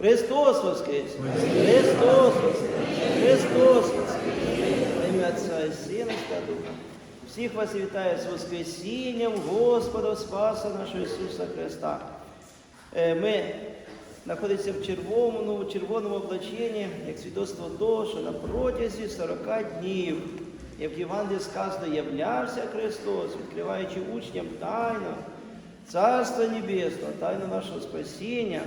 Христос Воскрес! Христос Воскрес! Христос Воскрес! Ім'я Отця і Сина Духа. Всіх вас вітаю з Воскресінням Господа Спаса нашого Ісуса Христа. Е, Ми знаходимося в червоному, червоному облаченні, як свідоцтво того, що на протязі 40 днів, як в Євангелії сказано, являвся Христос, відкриваючи учням тайну Царства Небесного, тайну нашого спасіння,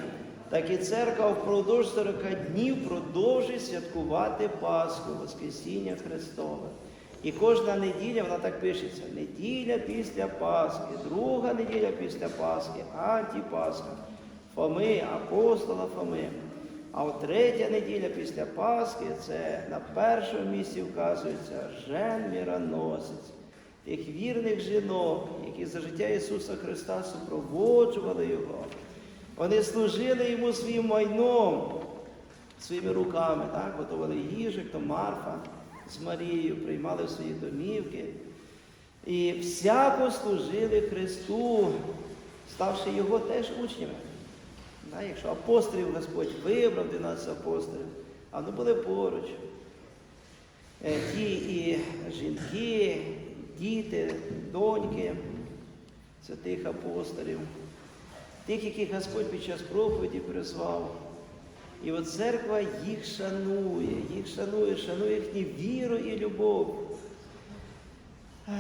так і церква впродовж 40 днів продовжує святкувати Пасху, Воскресіння Христове. І кожна неділя, вона так пишеться, неділя після Пасхи, друга неділя після Пасхи, антипасха, Фоми, апостола Фоми. А от третя неділя після Пасхи це на першому місці вказується Жен Міроносець, тих вірних жінок, які за життя Ісуса Христа супроводжували Його. Вони служили йому своїм майном, своїми руками, так, готували їжу, то Марфа з Марією, приймали свої домівки. І всяко служили Христу, ставши його теж учнями. Да, якщо апостолів Господь вибрав 12 апостолів, а вони були поруч. Е, Ті і жінки, діти, доньки святих апостолів, тих, яких Господь під час проповіді призвав. І от церква їх шанує, їх шанує, шанує їхню віру і любов. Е,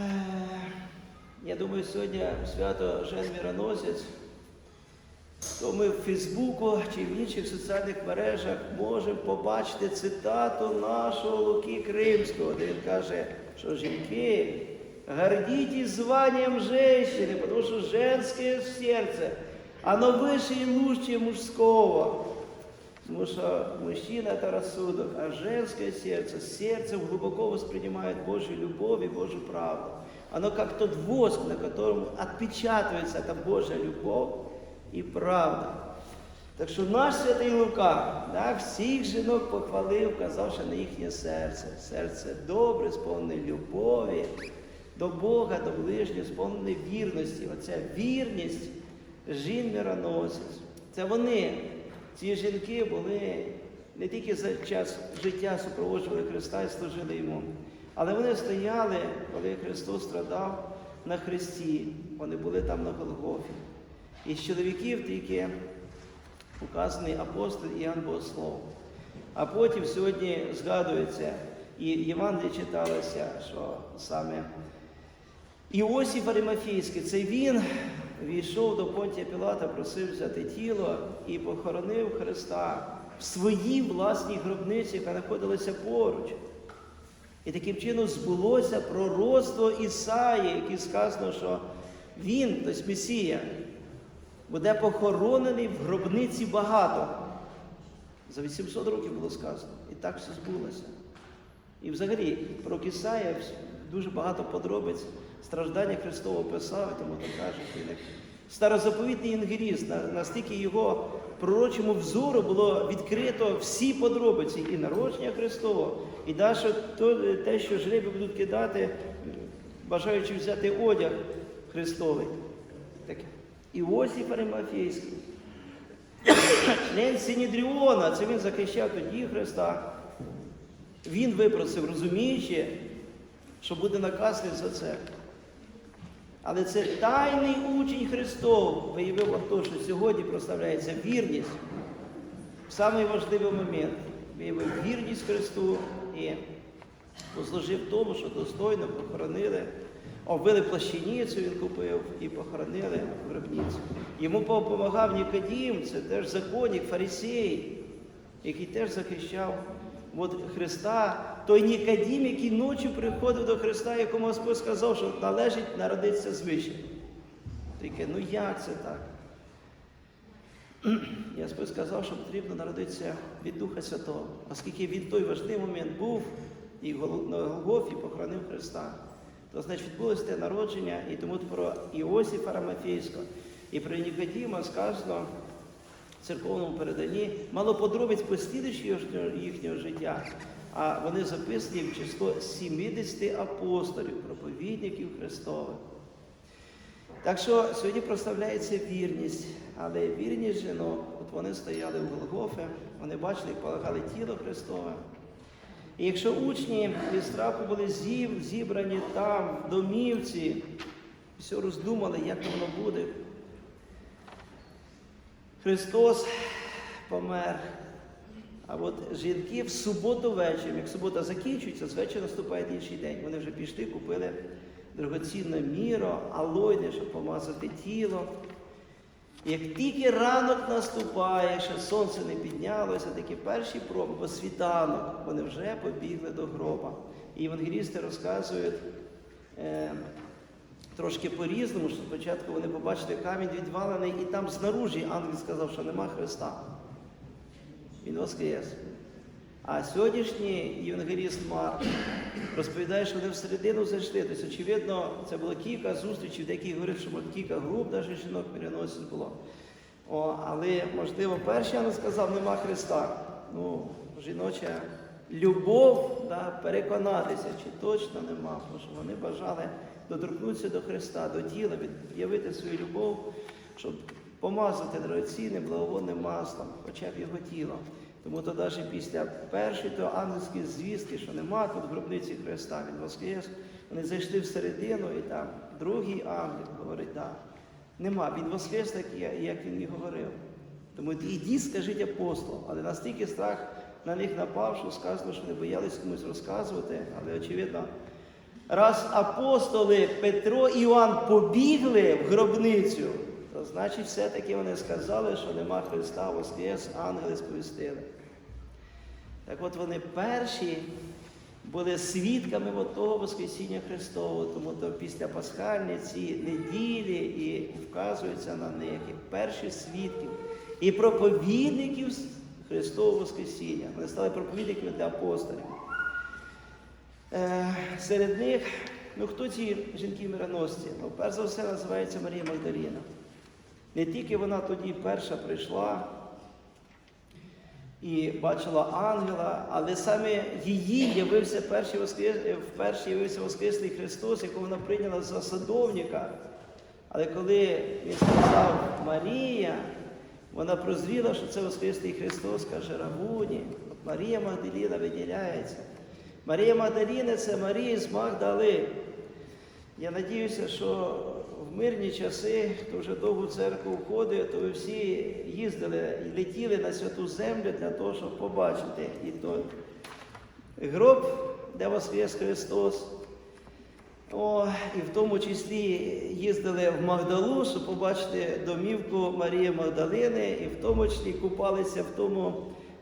Я думаю, сьогодні свято Жен Міроносець, то ми в Фейсбуку чи в інших соціальних мережах можемо побачити цитату нашого Луки Кримського, де він каже, що жінки, гордитесь званием женщины, потому что женское сердце, оно выше и лучше мужского. Потому что мужчина – это рассудок, а женское сердце, сердце глубоко воспринимает Божью любовь и Божью правду. Оно как тот воск, на котором отпечатывается эта Божья любовь і правда. Так що наш святий Лука да, всіх жінок похвалив, казавши на їхнє серце. Серце добре, сповнене любові до Бога, до ближнього, сповнене вірності. Оця вірність Жін мироносець. Це вони, ці жінки були не тільки за час життя супроводжували Христа і служили йому, але вони стояли, коли Христос страдав на Христі. Вони були там на Голгофі. Із чоловіків тільки указаний апостол Іоанн Богослов. А потім сьогодні згадується, і Євангелії читалося, що саме Іосиф Аримафійський, це він війшов до Понтія Пілата, просив взяти тіло і похоронив Христа в своїй власній гробниці, яка знаходилася поруч. І таким чином збулося пророцтво Ісаї, яке сказано, що він, тобто Месія, буде похоронений в гробниці багато. За 800 років було сказано. І так все збулося. І взагалі про Ісая дуже багато подробиць страждання Христового писав, тому так він старозаповітний інгеріст, настільки його пророчому взору було відкрито всі подробиці і народження Христового, і то, те, що жреби будуть кидати, бажаючи взяти одяг Христовий. Так, Іосиф Аримафійський, член Синедріона, це він захищав тоді Христа. Він випросив, розуміючи, що буде наказаний за це. Але це тайний учень Христов виявив те, що сьогодні прославляється вірність самий важливий момент. Виявив вірність Христу і послужив тому, що достойно похоронили, обвили плащаніцю, він купив і похоронили гробницю. Йому допомагав Нікодім, це теж законник, фарисей, який теж захищав от Христа, той Нікодім, який ночі приходив до Христа, якому Господь сказав, що належить народитися звище. Таке, ну як це так? І Господь сказав, що потрібно народитися від Духа Святого, оскільки він той важливий момент був і на Голгофі похоронив Христа. То значить відбулося те народження, і тому про Іосифа Рамафейського і про Нікодіма сказано в церковному переданні мало подробиць послідуючого їхнього життя, а вони записані в число 70 апостолів, проповідників Христових. Так що сьогодні прославляється вірність, Але вірні жінок, от вони стояли в Голгофі, вони бачили, як полагали тіло Христове. І якщо учні від страху були зіб- зібрані там, в домівці, все роздумали, як воно буде. Христос помер. А от жінки в суботу вечір, як субота закінчується, з вечора наступає інший день. Вони вже пішли, купили дорогоцінне міро, алойне, щоб помазати тіло. Як тільки ранок наступає, ще сонце не піднялося, такі перші проби, бо світанок, вони вже побігли до гроба. І євангелісти розказують е, трошки по-різному, що спочатку вони побачили камінь відвалений, і там знаружі ангел сказав, що нема Христа. Він воскрес. А сьогоднішній євангеліст Марк розповідає, що вони всередину зайшли. Тобто, очевидно, це було кілька зустрічей, деякі говорять, що може, кілька груп навіть жінок переносить було. О, але, можливо, перший ангел сказав, нема Христа. Ну, жіноча любов, да, переконатися, чи точно нема, тому що вони бажали доторкнутися до Христа, до тіла, від'явити свою любов, щоб помазати дорогоцінним благовонним маслом, хоча б його тіло. Тому то навіть після першої то ангельської звістки, що нема тут гробниці Христа, він воскрес, вони зайшли всередину, і там другий ангел говорить, так, нема, він воскрес, так, як він і говорив. Тому ідіть, скажіть апостолам, але настільки страх на них напав, що сказано, що не боялись комусь розказувати, але очевидно, раз апостоли Петро і Іоанн побігли в гробницю, то значить все-таки вони сказали, що нема Христа, воскрес, ангели сповістили. Так от вони перші були свідками того Воскресіння Христового, тому то після пасхальні ці неділі і вказуються на них як перші свідків і проповідників Христового Воскресіння. Вони стали проповідниками для апостолів. Е, серед них, ну хто ці жінки-мироносці? Ну, перш за все називається Марія Магдаліна. Не тільки вона тоді перша прийшла і бачила ангела, але саме її явився перший воскрес, вперше явився Воскреслий Христос, якого вона прийняла за садовника. Але коли він сказав Марія, вона прозріла, що це Воскреслий Христос, каже Равуні. Марія Магдаліна виділяється. Марія Магдаліна це Марія з Магдали. Я надіюся, що в мирні часи, хто вже довго в церкву входить, то ви всі їздили і летіли на святу землю для того, щоб побачити і той гроб, де Воскрес Христос. О, і в тому числі їздили в Магдалу, щоб побачити домівку Марії Магдалини, і в тому числі купалися в тому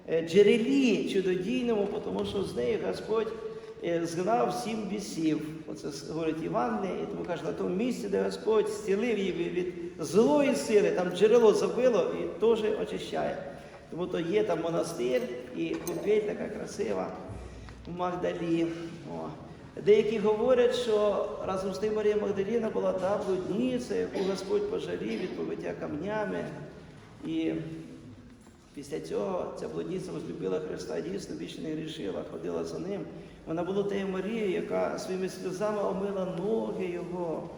е, джерелі чудодійному, тому що з нею Господь згнав сім бісів. Оце говорить Іван, і тому каже, на тому місці, де Господь зцілив її від злої сили, там джерело забило і теж очищає. Тому то є там монастир і купель така красива в Магдалі. О. Деякі говорять, що разом з тим Марія Магдаліна була та блудниця, яку Господь пожалів від побиття камнями. І після цього ця блудниця возлюбила Христа, дійсно більше не грішила, ходила за ним. Вона була тією Марією, яка своїми сльозами омила ноги Його.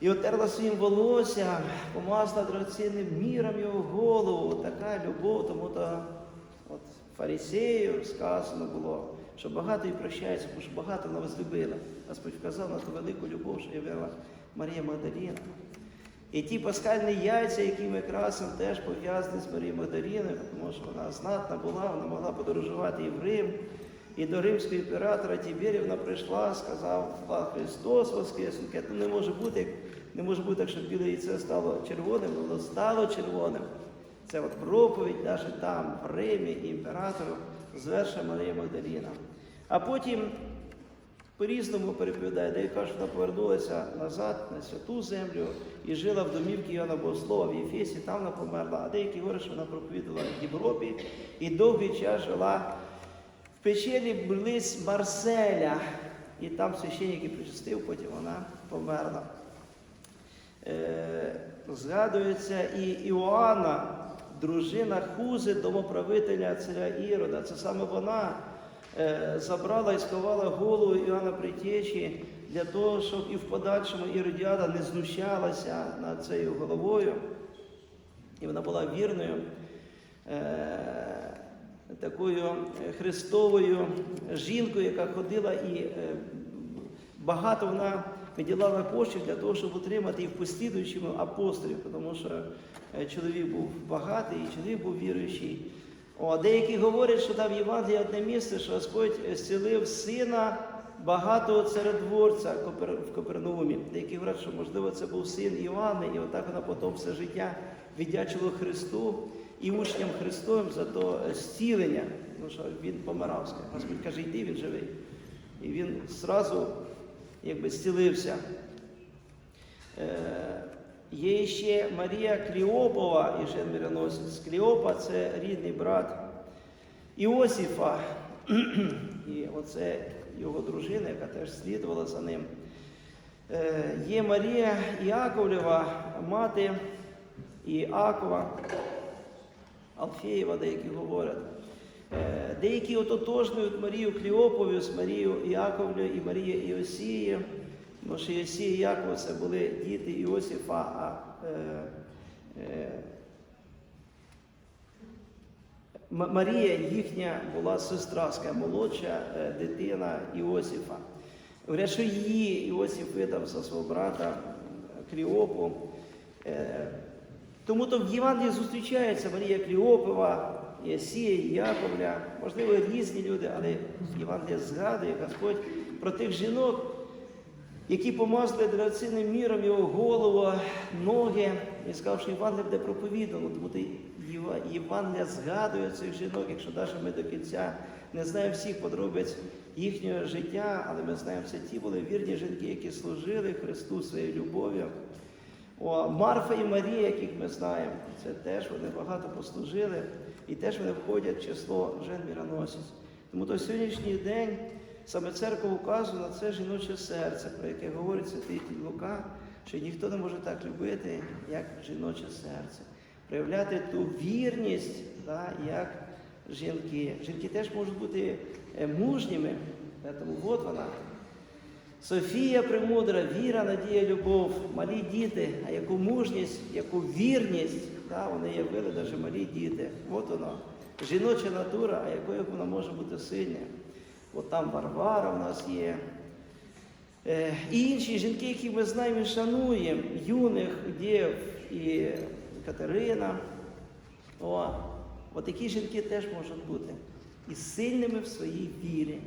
І отерла своїм волоссям, помазала драгоцінним міром його голову. Така любов, тому то от фарисею сказано було, що багато і прощається, тому що багато вона возлюбила. Господь вказав на ту велику любов, що явила Марія Магдаліна. І ті пасхальні яйця, які ми красимо, теж пов'язані з Марією Магдаліною, тому що вона знатна була, вона могла подорожувати і в Рим. І до римського імператора Тіберія вона прийшла, сказав, «Ва, Христос Воскрес. Він ну не може бути, не може бути так, щоб біле яйце стало червоним, воно стало червоним. Це от проповідь навіть там, в Римі, імператору, зверша Марія Магдаліна. А потім по-різному переповідає, де каже, вона повернулася назад на святу землю і жила в домівці Іоанна Богослова в Єфесі, там вона померла. А деякі говорять, що вона проповідувала в Європі і довгий час жила печері близь Марселя. І там священник і причастив, потім вона померла. Е, згадується і Іоанна, дружина Хузи, домоправителя царя Ірода. Це саме вона е, забрала і сховала голову Іоанна Притечі для того, щоб і в подальшому Іродіада не знущалася над цією головою. І вона була вірною е, такою Христовою жінкою, яка ходила і е, багато вона виділяла коштів для того, щоб отримати і в послідуючому апостолів, тому що е, чоловік був багатий, і чоловік був віруючий. О, деякі говорять, що там в Євангелії одне місце, що Господь зцілив сина багатого царедворця в Копернаумі. Деякі говорять, що можливо це був син Іоанна, і отак вона потім все життя віддячила Христу і учням Христовим за то зцілення. Ну що він помирав. Господь каже, йди, він живий. І він зразу якби зцілився. Е, Є ще Марія Кліопова і Жен Мироносець. Кліопа це рідний брат Іосифа. І оце його дружина, яка теж слідувала за ним. Е, Є Марія Іаковлева, мати Іакова, Алфеєва, деякі говорять. Е, Деякі ототожнюють Марію Кліопову з Марією Іаковлею і Марією Іосією. Тому що Іосія і Якова це були діти Іосифа, а е, е, Марія їхня була сестра, молодша е, дитина Іосифа. Говорять, що її Іосиф видав за свого брата Кліопу. Е, Тому то в Євангелії зустрічається Марія Кліопова, Єсія, Яковля, можливо, різні люди, але Євангелія згадує Господь про тих жінок, які помазали драгоцінним міром його голову, ноги, і сказав, що Євангелія буде проповідано. Тому Євангелія згадує цих жінок, якщо навіть ми до кінця не знаємо всіх подробиць їхнього життя, але ми знаємо, це ті були вірні жінки, які служили Христу своєю любов'ю. О, Марфа і Марія, яких ми знаємо, це теж вони багато послужили, і теж вони входять в число жен міроносець. Тому то сьогоднішній день саме церква указує на це жіноче серце, про яке говорить святий Лука, що ніхто не може так любити, як жіноче серце. Проявляти ту вірність, да, як жінки. Жінки теж можуть бути е, мужніми, тому от вона. Софія премудра, віра, надія, любов, малі діти, а яку мужність, яку вірність, да, вони явили навіть малі діти. От воно. Жіноча натура, а якою вона може бути сильна. От там Варвара в нас є. Е, І інші жінки, які ми знаємо і шануємо, юних дів і Катерина. О, от такі жінки теж можуть бути і сильними в своїй вірі.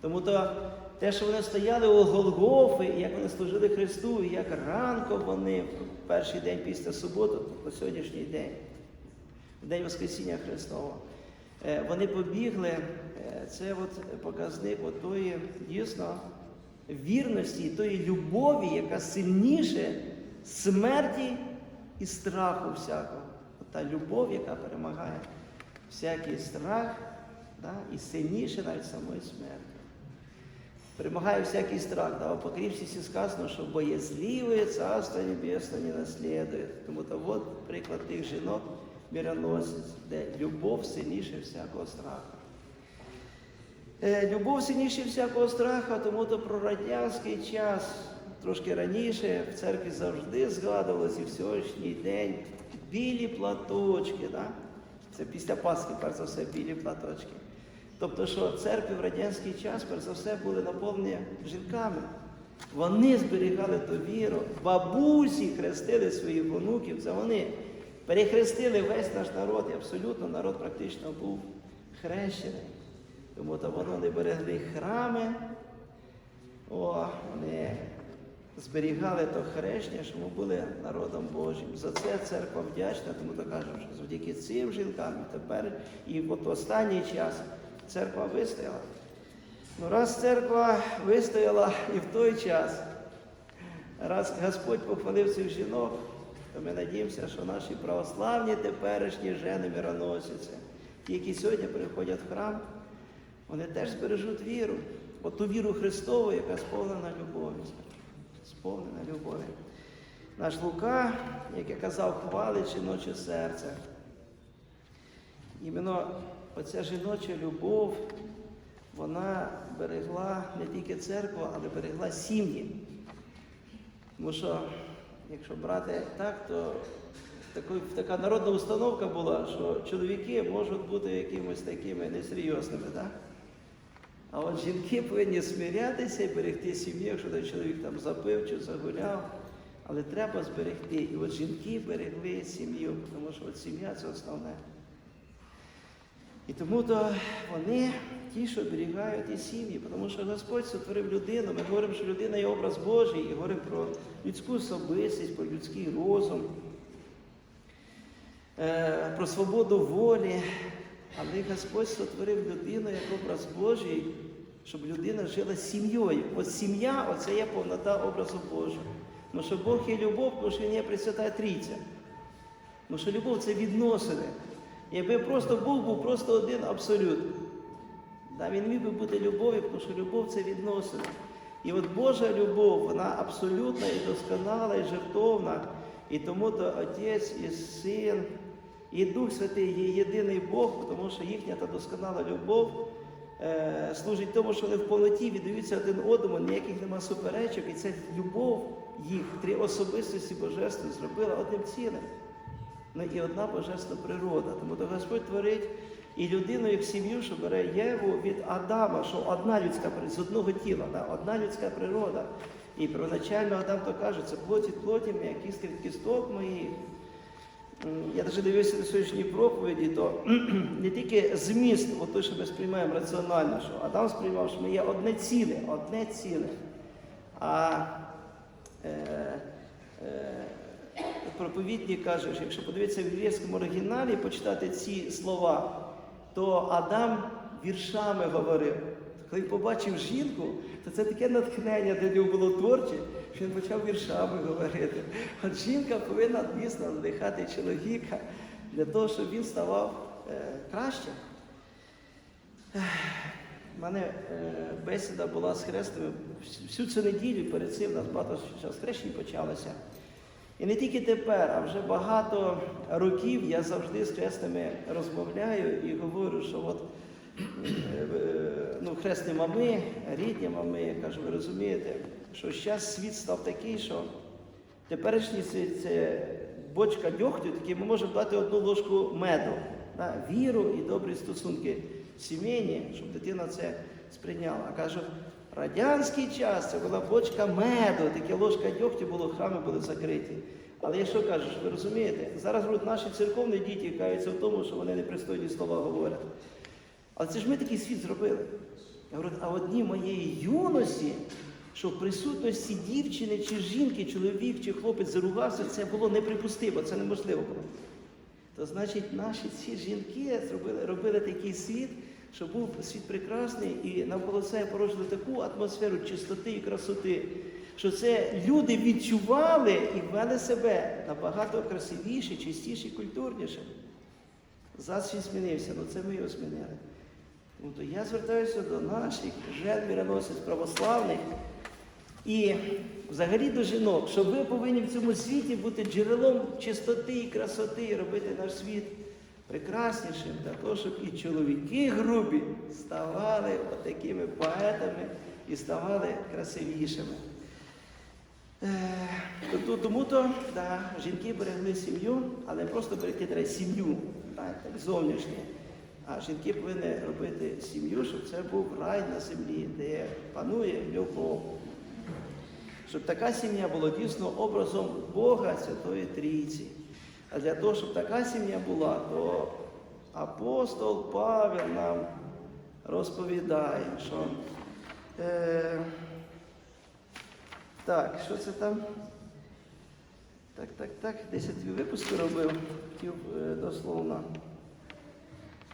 Тому то те, що вони стояли у Голгофи, як вони служили Христу, і як ранком вони в перший день після суботи, по сьогоднішній день, в день Воскресіння Христового, е, вони побігли, е, це от показник тої дійсно вірності, тої любові, яка сильніше смерті і страху всякого. От та любов, яка перемагає всякий страх, да, і сильніше навіть самої смерті. Перемагає всякий страх. Да, в Апокрифсисі сказано, що боязливые Царство Небесне не наслідують. Тому то от приклад тих жінок мироносець, де любов сильніше всякого страху. Е, Любов сильніше всякого страху, тому то про радянський час, трошки раніше, в церкві завжди згадувалося і в сьогоднішній день білі платочки. Да? Це після Пасхи, перш за все, білі платочки. Тобто, що церкви в радянський час, перш за все, були наповнені жінками. Вони зберігали ту віру, бабусі хрестили своїх онуків, це вони перехрестили весь наш народ, і абсолютно народ практично був хрещений. Тому то воно не берегли храми, о, вони зберігали то хрещення, що ми були народом Божим. За це церква вдячна, тому то кажемо, що завдяки цим жінкам тепер і от останній час церква вистояла. Ну, раз церква вистояла і в той час, раз Господь похвалив цих жінок, то ми надіємося, що наші православні теперішні жени мироносиці, ті, які сьогодні приходять в храм, вони теж збережуть віру, от ту віру Христову, яка сповнена любов'ю. Сповнена любов'ю. Наш Лука, як я казав, хвалить жіноче серце. Іменно оця жіноча любов, вона берегла не тільки церкву, але берегла сім'ї. Тому що, якщо брати так, то така народна установка була, що чоловіки можуть бути якимось такими несерйозними. Так? А от жінки повинні смирятися і берегти сім'ю, якщо той чоловік там запив чи загуляв. Але треба зберегти. І от жінки берегли сім'ю, тому що от сім'я це основне. І тому то вони ті, що оберігають і сім'ї, тому що Господь сотворив людину. Ми говоримо, що людина є образ Божий, і говоримо про людську особистість, про людський розум, е, про свободу волі. Але Господь сотворив людину як образ Божий, щоб людина жила сім'єю. От сім'я оце є повнота образу Божого. Тому що Бог є любов, тому що Він є Пресвята Трійця. Тому що любов це відносини. Якби просто Бог був просто один абсолют. Да, він міг би бути любов'ю, тому що любов це відносини. І от Божа любов, вона абсолютна і досконала, і жертовна. І тому то Отець і Син, і Дух Святий є єдиний Бог, тому що їхня та досконала любов е, служить тому, що вони в повноті віддаються один одному, ніяких нема суперечок, і ця любов їх, три особистості Божественні, зробила одним цілим. Ну і одна божественна природа. Тому то Господь творить і людину, як сім'ю, що бере Єву від Адама, що одна людська природа, з одного тіла, да, одна людська природа. І первоначально Адам то каже, це плоть від плоті моя, кістки від кісток моїх. Я навіть дивився на сьогоднішній проповіді, то не тільки зміст, от те, що ми сприймаємо раціонально, що Адам сприймав, що ми є одне ціле, одне ціле. А е, е, проповідник каже, що якщо подивитися в єврейському оригіналі і почитати ці слова, то Адам віршами говорив. Коли побачив жінку, то це таке натхнення для нього було творче, що він почав віршами говорити. От жінка повинна дійсно надихати чоловіка для того, щоб він ставав е, кращим. У мене е, бесіда була з хрестами всю цю неділю перед цим у нас багато час хрещень почалося. І не тільки тепер, а вже багато років я завжди з хресними розмовляю і говорю, що от е, е, ну, хресні мами, рідні мами, я кажу, ви розумієте, що зараз світ став такий, що теперішній це, бочка дьогтю, такі ми можемо дати одну ложку меду, да, віру і добрі стосунки сімейні, щоб дитина це сприйняла. А кажу, радянський час це була бочка меду, таке ложка дьогтю було, храми були закриті. Але я що кажу, ви розумієте, зараз наші церковні діти каються в тому, що вони непристойні слова говорять. Але це ж ми такий світ зробили. Я говорю, а в одній моєї юності, що в присутності дівчини чи жінки, чоловік чи хлопець заругався, це було неприпустимо, це неможливо було. То значить, наші ці жінки зробили, робили такий світ, щоб був світ прекрасний, і навколо себе порожили таку атмосферу чистоти і красоти, що це люди відчували і вели себе набагато красивіше, чистіше, культурніше. Зас він змінився, ну це ми його змінили. Ну, то я звертаюся до наших жен мироносець православних і взагалі до жінок, що ви повинні в цьому світі бути джерелом чистоти і красоти, і робити наш світ прекраснішим, для того, щоб і чоловіки грубі ставали такими поетами і ставали красивішими. Е, Тому то да, жінки берегли сім'ю, але просто берегти треба сім'ю, так, так зовнішнє. А жінки повинні робити сім'ю, щоб це був рай на землі, де панує любов. Щоб така сім'я була дійсно образом Бога Святої Трійці. А для того, щоб така сім'я була, то апостол Павел нам розповідає, що е, так, що це там? Так, так, так, десять випуски робив, хотів е, дословно.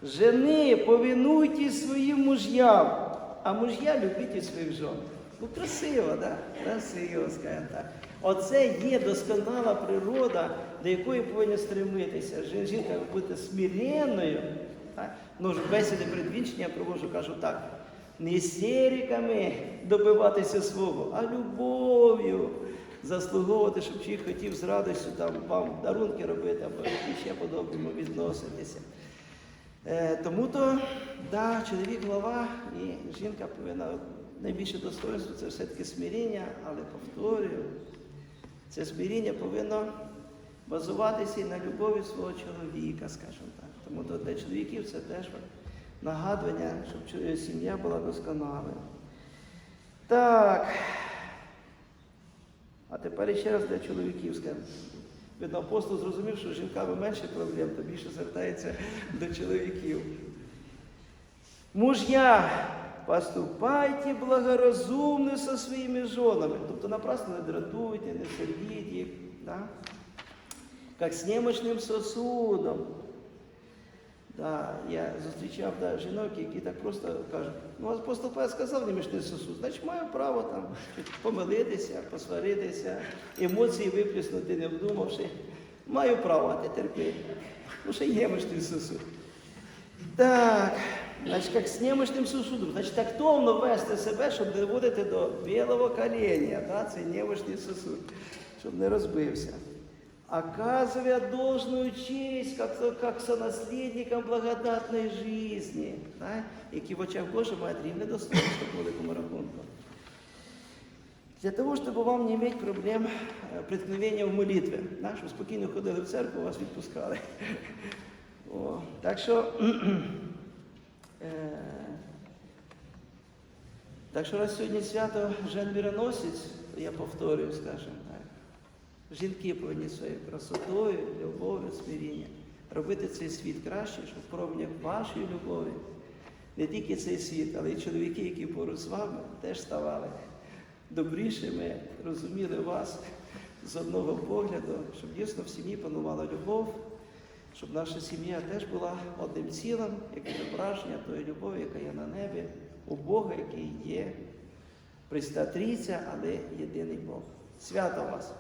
Жени, повинуйтесь своїм муж'ям, а муж'я любіть своїх жон. Ну, красиво, так? Да? Красиво, скажімо так. Оце є досконала природа, до якої повинні стремитися. Жінка бути смиренною. Ну, ж бесіди передвінчення я проводжу, кажу так. Не істериками добиватися свого, а любов'ю заслуговувати, щоб чоловік хотів з радістю там, вам дарунки робити або ще по-доброму відноситися. Е, тому то, да, чоловік глава і жінка повинна найбільше достоинство це все-таки смиріння, але повторюю, це смиріння повинно базуватися і на любові свого чоловіка, скажімо так. Тому то для чоловіків це теж нагадування, щоб сім'я була досконалою. Так. А тепер ще раз для чоловіків скажемо. Видно, апостол зрозумів, що з жінками менше проблем, то більше звертається до чоловіків. Мужья, поступайте благоразумно со своїми женами. Тобто напрасно не дратуйте, не сердіть їх, да? Як з немощним сосудом. Да, я зустрічав да, жінок, які так просто кажуть, ну апостол Павел сказав немічний сосуд, значить маю право там помилитися, посваритися, емоції виплеснути, не вдумавши. Маю право, а ти терпи. Ну, ще є сосуд. Так, значить, як з немощним сосудом, значить, тактовно вести себе, щоб не доводити до білого коління, да? це немощний сосуд, щоб не розбився Оказывая должную честь, как, как сонаследникам благодатной жизни, да? які в очах Божих мають рівне достоинство по великому рахунку. Для того, чтобы вам не иметь проблем э, преткновения в молитве, да? щоб спокійно ходили в церкву, вас відпускали. О, так що, е, так що раз сьогодні свято Жен Мироносець, то я повторюю, скажімо так. Жінки повинні своєю красотою, любов'ю, смирінням робити цей світ краще, щоб в променях вашої любові не тільки цей світ, але й чоловіки, які поруч з вами, теж ставали добрішими, розуміли вас з одного погляду, щоб дійсно в сім'ї панувала любов, щоб наша сім'я теж була одним цілим, як відображення тої любові, яка є на небі, у Бога, який є Трійця, але єдиний Бог. Свято вас!